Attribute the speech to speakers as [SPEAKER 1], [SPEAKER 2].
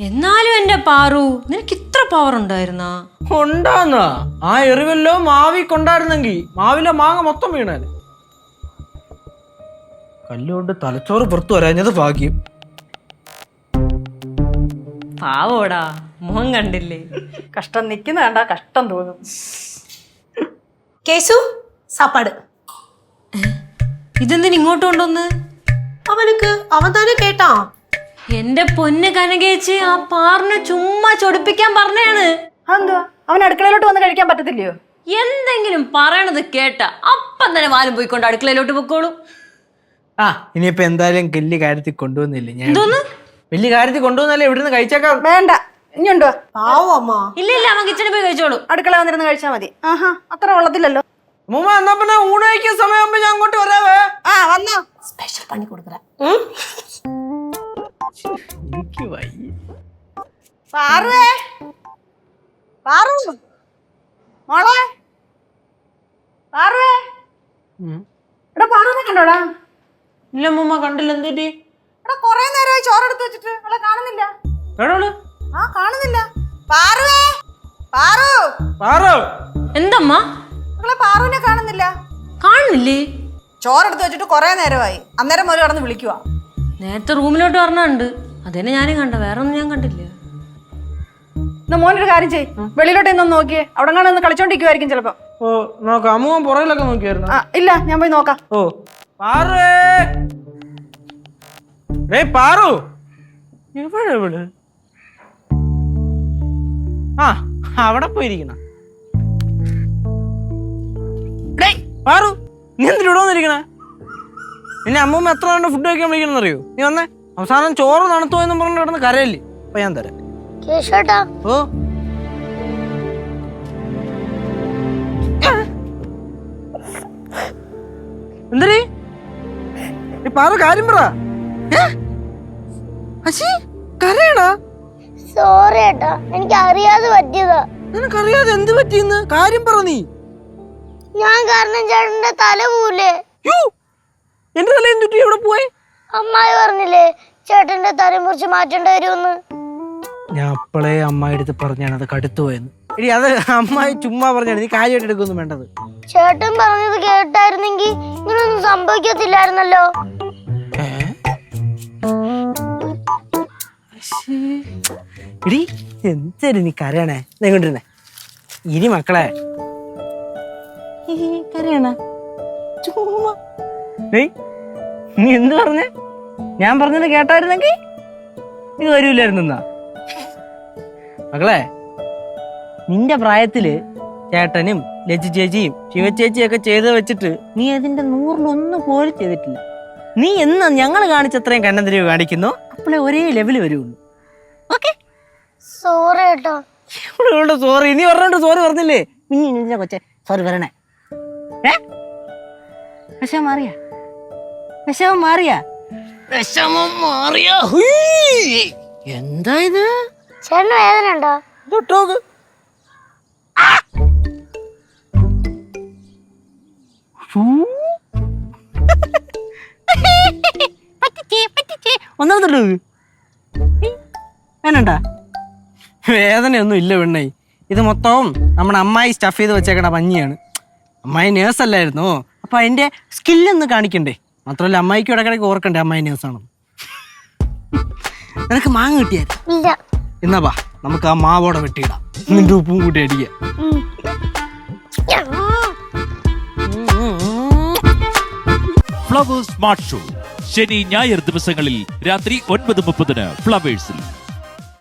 [SPEAKER 1] എന്നാലും എന്റെ പാറു നിനക്ക് ഇത്ര പവർ ഉണ്ടായിരുന്ന?
[SPEAKER 2] ഉണ്ടാന്നാ. ആ എറിവല്ലോ മാവി കൊണ്ടായിരുന്നെങ്കിൽ മാവിലെ മാങ്ങ മൊത്തം വീണാൽ കല്ലുകൊണ്ട് തലച്ചോറ് പുറത്തു വരാഞ്ഞത് ഭാഗ്യം.
[SPEAKER 1] പാവോടാ മുഖം കണ്ടില്ലേ?
[SPEAKER 3] കഷ്ടം നിൽക്കുന്ന കണ്ട കഷ്ടം തോന്നും.
[SPEAKER 4] കേസു സാപ്പാട്.
[SPEAKER 1] ഇതെന്തിന് ഇങ്ങോട്ട് കൊണ്ടുവന്ന്?
[SPEAKER 4] അവനക്ക് അവൻ തന്നെ കേട്ടാ.
[SPEAKER 1] എന്റെ പൊന്ന് കനകേച്ച് ആ പാറിനെ ചുമ്മാ ചൊടിപ്പിക്കാൻ പറഞ്ഞാണ്.
[SPEAKER 3] അതെന്താ അവൻ അടുക്കളയിലോട്ട് വന്ന് കഴിക്കാൻ പറ്റത്തില്ലയോ?
[SPEAKER 1] എന്തെങ്കിലും പറയണത് കേട്ട അപ്പം തന്നെ വാലും പോയിക്കൊണ്ട് അടുക്കളയിലോട്ട് പൊക്കോളൂ.
[SPEAKER 2] ആ ഇനിയിപ്പൊ എന്തായാലും വലിയ കാര്യത്തിൽ കൊണ്ടുവന്നില്ല ഞാൻ? വലിയ കാര്യത്തിൽ കൊണ്ടുവന്നല്ലേ ഇവിടുന്ന് കഴിച്ചേക്കാം?
[SPEAKER 3] വേണ്ട. ഇനിയുണ്ടോ
[SPEAKER 4] പാവോ അമ്മ.
[SPEAKER 1] ഇല്ല ഇല്ല അവൻ കിച്ചണിൽ പോയി കഴിച്ചോളൂ.
[SPEAKER 3] അടുക്കള വന്നിരുന്ന് കഴിച്ചാൽ മതി. ആഹാ അത്ര ഉള്ളതില്ലല്ലോ
[SPEAKER 2] മുമ്മ എന്നാ പിന്നെ ഊണ് കഴിക്കുന്ന സമയം ഞാൻ അങ്ങോട്ട് വരാവേ.
[SPEAKER 3] ആ വന്നോ.
[SPEAKER 4] സ്പെഷ്യൽ പണി കൊടുക്കറ
[SPEAKER 2] എനിക്ക് വയ്യ
[SPEAKER 3] പാറുവേ. പാറു. മോളെ. പാറുവേ. എടാ പാറുവിനെ കണ്ടോടാ.
[SPEAKER 2] ഇല്ല മുമ്മ കണ്ടില്ല. എന്തിട്ട്
[SPEAKER 3] എടാ കൊറേ നേരമായി ചോറെടുത്ത് വെച്ചിട്ട് അവളെ കാണുന്നില്ല.
[SPEAKER 2] എടോൾ
[SPEAKER 3] ആ കാണുന്നില്ല. പാറുവേ. പാറു.
[SPEAKER 2] പാറു?
[SPEAKER 1] എന്തമ്മ?
[SPEAKER 3] അവളെ പാറുവിനെ കാണുന്നില്ല.
[SPEAKER 1] കാണുന്നില്ലേ?
[SPEAKER 3] ചോറെടുത്ത് വെച്ചിട്ട് കൊറേ നേരമായി. അന്നേരം മുതൽ കടന്ന് വിളിക്കുക
[SPEAKER 1] നേരത്തെ റൂമിലോട്ട് പറഞ്ഞുണ്ട് അതന്നെ ഞാനും കണ്ട വേറെ ഒന്നും ഞാൻ കണ്ടില്ല.
[SPEAKER 3] എന്നാ മോനൊരു കാര്യം ചെയ് വെളിയിലോട്ട് ഒന്ന് നോക്കിയേ. അവിടെ കാണാൻ ഒന്ന് ചിലപ്പോ.
[SPEAKER 2] ഓ നോക്കാം. അമ്മ പുറകിലൊക്കെ നോക്കിയായിരുന്നു?
[SPEAKER 3] ആ ഇല്ല ഞാൻ പോയി നോക്കാം.
[SPEAKER 2] ഓ. പാറേ ഏ പാറു. എവിടെ എവിടെ ആ അവിടെ പോയിരിക്കണ. ഡേയ്, പാറു നീ എന്തിനാ ഇവിടെ വന്നിരിക്കണ? നിന്നെ അമ്മൂമ്മ എത്ര തവണ ഫുഡ് കഴിക്കാൻ വിളിക്കണം അറിയോ നീ വന്നേ. അവസാനം ചോറ് തണുത്തോ എന്നും പറഞ്ഞു കിടന്ന് കരയല്ലേ? അപ്പൊ ഞാൻ തരാം.
[SPEAKER 5] കേശോട്ടാ
[SPEAKER 2] ഓ. എന്തരീ ഈ പറ കാര്യം പറ? അശി കരയണാ?
[SPEAKER 5] സോറി ഏട്ടാ. എനിക്ക് അറിയാതെ പറ്റിയതാ.
[SPEAKER 2] നിനക്കറിയാതെ എന്ത് പറ്റിയെന്ന്? കാര്യം പറ നീ.
[SPEAKER 5] ഞാൻ കാരണം ചേട്ടന്റെ തല പോലെ
[SPEAKER 2] യോ എന്റെ തല എന്തുട്ടി എവിടെ പോയി?
[SPEAKER 5] അമ്മായി പറഞ്ഞില്ലേ ചേട്ടന്റെ തല മുറിച്ച് മാറ്റേണ്ടി വരുമെന്ന്?
[SPEAKER 2] ഞാൻ അപ്പളേ അമ്മായി അടുത്ത് പറഞ്ഞാണ് അത് കടുത്തു പോയെന്ന്. എടി അത് അമ്മായി ചുമ്മാ പറഞ്ഞാണ് നീ കാര്യമായിട്ട് എടുക്കൊന്നും വേണ്ടത്.
[SPEAKER 5] ചേട്ടൻ പറഞ്ഞത് കേട്ടായിരുന്നെങ്കിൽ ഇങ്ങനൊന്നും സംഭവിക്കത്തില്ലായിരുന്നല്ലോ.
[SPEAKER 2] എടി എന്തായാലും നീ കരയണേ? നീ കൊണ്ടിരുന്നേ ഇനി മക്കളെ. കരയണ? ചുമ്മാ. ഏയ്, നീ എന്ത് പറഞ്ഞേ? ഞാൻ പറഞ്ഞത് കേട്ടായിരുന്നെങ്കിൽ ഇത് എന്നാ. മക്കളെ നിന്റെ പ്രായത്തിൽ ചേട്ടനും ലജ്ജു ചേച്ചിയും ശിവചേച്ചിയും ഒക്കെ ചെയ്ത് വെച്ചിട്ട് നീ അതിന്റെ നൂറിലൊന്നും പോലും ചെയ്തിട്ടില്ല. നീ എന്ന് ഞങ്ങൾ കാണിച്ചത്രയും കണ്ണന്തിരിവ് കാണിക്കുന്നു? അപ്പോഴേ ഒരേ ലെവൽ വരുള്ളൂ ഓക്കെ?
[SPEAKER 5] സോറി കേട്ടോ
[SPEAKER 2] ഇവിടെ സോറി നീ പറഞ്ഞോണ്ട് സോറി പറഞ്ഞില്ലേ? നീ നിന്റെ കൊച്ചെ. സോറി പറയണേ. ഏ? പക്ഷെ മാറിയ. വിഷമം മാറിയ? വിഷമം മാറിയ. എന്താ ഇത്?
[SPEAKER 5] ചേട്ടന് വേദന ഉണ്ടോ?
[SPEAKER 2] തൊട്ടോക്ക് ഒന്നാമതുണ്ടോ വേണണ്ട വേദനയൊന്നും ഇല്ല പെണ്ണേ. ഇത് മൊത്തവും നമ്മുടെ അമ്മായി സ്റ്റഫ് ചെയ്ത് വെച്ചേക്കണ പഞ്ഞിയാണ്. അമ്മായി നേഴ്സ് അല്ലായിരുന്നു? അപ്പൊ അതിന്റെ സ്കില്ലൊന്ന് കാണിക്കണ്ടേ? മാത്രമല്ല അമ്മായിക്ക് ഇടക്കിടക്ക് ഓർക്കണ്ടേ അമ്മായി ആണ് നിനക്ക് മാങ്ങ കിട്ടിയായിരുന്നു
[SPEAKER 5] ഇല്ല.
[SPEAKER 2] എന്നാ വാ നമുക്ക് ആ മാവോടെ വെട്ടിയിടാം. നിന്റെ ഉപ്പും കൂട്ടി അടിക്കാം.
[SPEAKER 6] Flowers smart show. ശനി ഞായർ ദിവസങ്ങളിൽ രാത്രി ഒൻപത് മുപ്പതിന് ഫ്ലവേഴ്സിൽ.